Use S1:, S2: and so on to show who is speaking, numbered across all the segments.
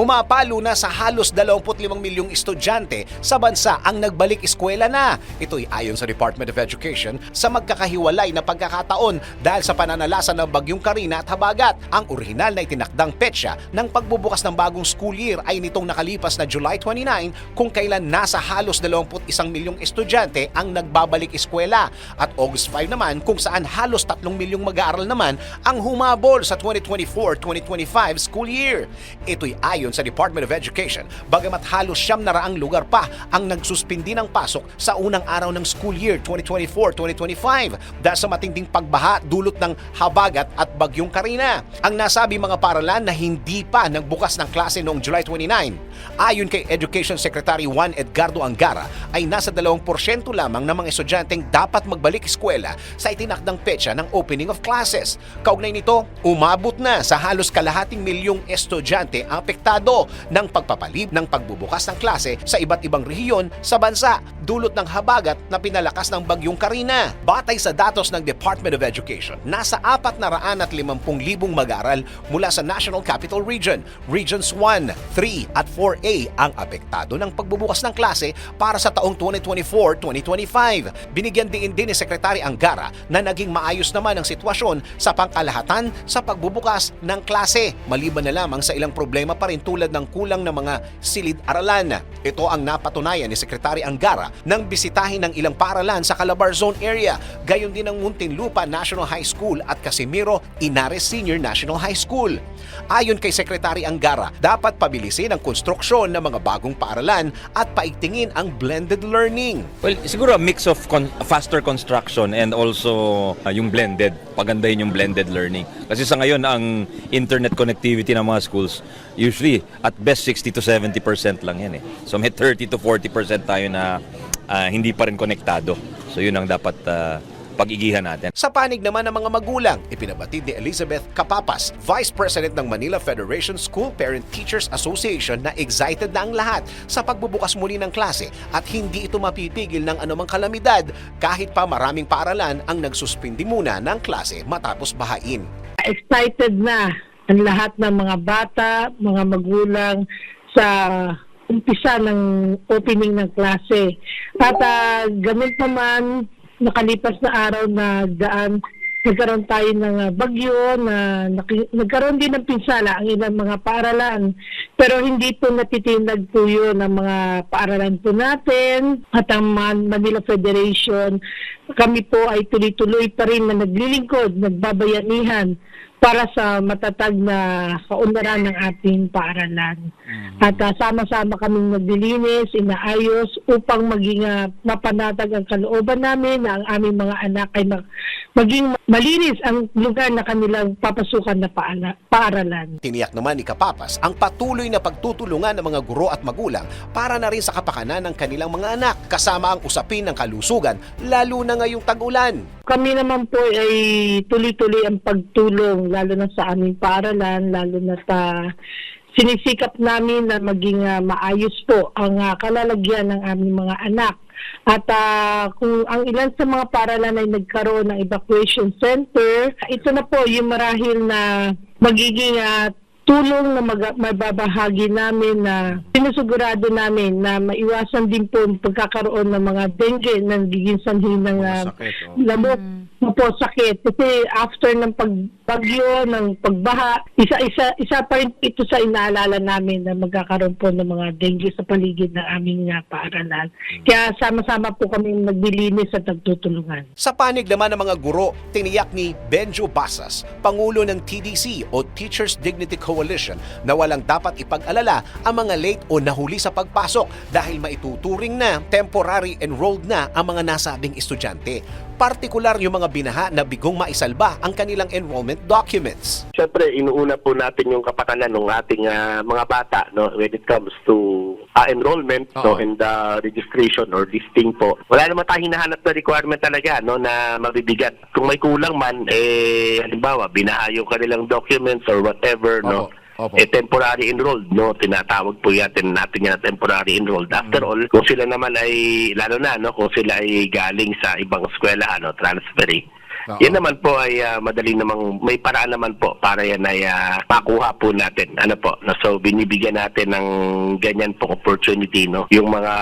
S1: Pumapalo na sa halos 25 milyong estudyante sa bansa ang nagbalik eskwela na. Ito'y ayon sa Department of Education sa magkakahiwalay na pagkakataon dahil sa pananalasa ng Bagyong Karina at Habagat. Ang orihinal na itinakdang petsa ng pagbubukas ng bagong school year ay nitong nakalipas na July 29 kung kailan nasa halos 21 milyong estudyante ang nagbabalik eskwela at August 5 naman kung saan halos 3 milyong mag-aaral naman ang humabol sa 2024-2025 school year. Ito'y ayon sa Department of Education, bagamat halos siyam na raang lugar pa ang nagsuspindi ng pasok sa unang araw ng school year 2024-2025 dahil sa matinding pagbaha dulot ng habagat at bagyong Karina. Ang nasabi mga paralan na hindi pa nagbukas ng klase noong July 29. Ayon kay Education Secretary Juan Edgardo Angara ay nasa 2% lamang ng mga estudyanteng dapat magbalik eskwela sa itinakdang petsa ng opening of classes. Kaugnay nito, umabot na sa halos kalahating milyong estudyante ang apektado ng pagpapalib ng pagbubukas ng klase sa iba't ibang rehiyon sa bansa dulot ng habagat na pinalakas ng bagyong Karina. Batay sa datos ng Department of Education, nasa 450,000 mag-aaral mula sa National Capital Region, Regions 1, 3 at 4A ang apektado ng pagbubukas ng klase para sa taong 2024-2025. Binigyan din din ni Secretary Angara na naging maayos naman ang sitwasyon sa pangkalahatan sa pagbubukas ng klase maliban na lamang sa ilang problema pa rin tulad ng kulang ng mga silid-aralan. Ito ang napatunayan ni Secretary Angara nang bisitahin ng ilang paaralan sa Calabar Zone area, gayon din ng Muntinlupa National High School at Casimiro Inares Senior National High School. Ayon kay Secretary Angara, dapat pabilisin ang konstruksyon ng mga bagong paaralan at paigtingin ang blended learning.
S2: Well, siguro a mix of con- faster construction and also uh, yung blended. Pagandahin yung blended learning. Kasi sa ngayon, ang internet connectivity ng mga schools, usually at best 60 to 70% lang yan eh. So may 30 to 40% tayo na uh, hindi pa rin konektado. So yun ang dapat uh, pag-igihan natin.
S1: Sa panig naman ng mga magulang, ipinabatid ni Elizabeth Capapas, Vice President ng Manila Federation School Parent Teachers Association na excited na ang lahat sa pagbubukas muli ng klase at hindi ito mapipigil ng anumang kalamidad kahit pa maraming paaralan ang nagsuspindi muna ng klase matapos bahain.
S3: excited na ang lahat ng mga bata, mga magulang sa umpisa ng opening ng klase. At uh, ganun naman, nakalipas na araw na daan, nagkaroon tayo ng ah, bagyo na naki- nagkaroon din ng pinsala ang ilang mga paaralan. Pero hindi po natitinag po yun ng mga paaralan po natin at ang Man- Manila Federation. Kami po ay tuloy-tuloy pa rin na naglilingkod, nagbabayanihan para sa matatag na kaunlaran ng ating paaralan. At ah, sama-sama kaming naglilinis, inaayos upang maging ah, mapanatag ang kalooban namin na ang aming mga anak ay mag- maging malinis ang lugar na kanilang papasukan na paala- paaralan.
S1: Tiniyak naman ni Kapapas ang patuloy na pagtutulungan ng mga guro at magulang para na rin sa kapakanan ng kanilang mga anak kasama ang usapin ng kalusugan lalo na ngayong tag-ulan.
S3: Kami naman po ay tuloy-tuloy ang pagtulong lalo na sa aming paaralan, lalo na sa sinisikap namin na maging ah, maayos po ang ah, kalalagyan ng aming mga anak. At ah, kung ang ilan sa mga paaralan ay nagkaroon ng evacuation center, ito na po yung marahil na magiging ah, tulong na mag- mababahagi namin na sinusigurado namin na maiwasan din po ang pagkakaroon ng mga dengue na nagiging sanhi ng ah, lamok. Po sakit. Kasi after ng pagbagyo ng pagbaha. Isa-isa isa pa rin ito sa inaalala namin na magkakaroon po ng mga dengue sa paligid ng aming ah, paaralan. Kaya sama-sama po kami naglilinis at nagtutulungan.
S1: Sa panig naman ng mga guro, tiniyak ni Benjo Basas, Pangulo ng TDC o Teachers Dignity Coalition na walang dapat ipag-alala ang mga late o nahuli sa pagpasok dahil maituturing na temporary enrolled na ang mga nasabing estudyante. Partikular yung mga binaha na bigong maisalba ang kanilang enrollment documents.
S4: Siyempre, inuuna po natin yung kapakanan ng ating ah, mga bata no, when it comes to uh, enrollment no,
S1: Oo.
S4: and the registration or listing po. Wala naman tayong hinahanap na requirement talaga no, na mabibigat. Kung may kulang man, eh, halimbawa, binaha yung kanilang documents or whatever, no,
S1: Opo.
S4: Eh, temporary enrolled, no? Tinatawag po yatin natin yan na temporary enrolled. After
S1: Mm.
S4: all, kung sila naman ay, lalo na, no? Kung sila ay galing sa ibang eskwela, ano, transferee.
S1: Oo.
S4: Yan naman po ay ah, madali namang, may paraan naman po para yan ay ah, makuha po natin. Ano po, no? so binibigyan natin ng ganyan po opportunity, no? Yung mga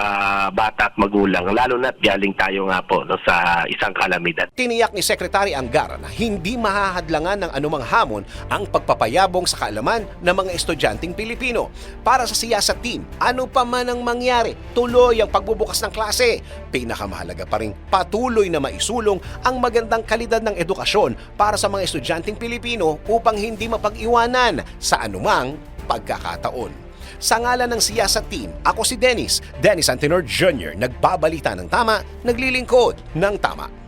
S4: bata at magulang, lalo na galing tayo nga po no, sa isang kalamidad.
S1: Tiniyak ni Secretary Angara na hindi mahahadlangan ng anumang hamon ang pagpapayabong sa kaalaman ng mga estudyanteng Pilipino. Para sa siyasa team, ano pa man ang mangyari, tuloy ang pagbubukas ng klase. Pinakamahalaga pa rin patuloy na maisulong ang magandang kalidad ng edukasyon para sa mga estudyanteng Pilipino upang hindi mapag-iwanan sa anumang pagkakataon. Sa ngalan ng siyasa team, ako si Dennis, Dennis Antenor Jr., nagbabalita ng tama, naglilingkod ng tama.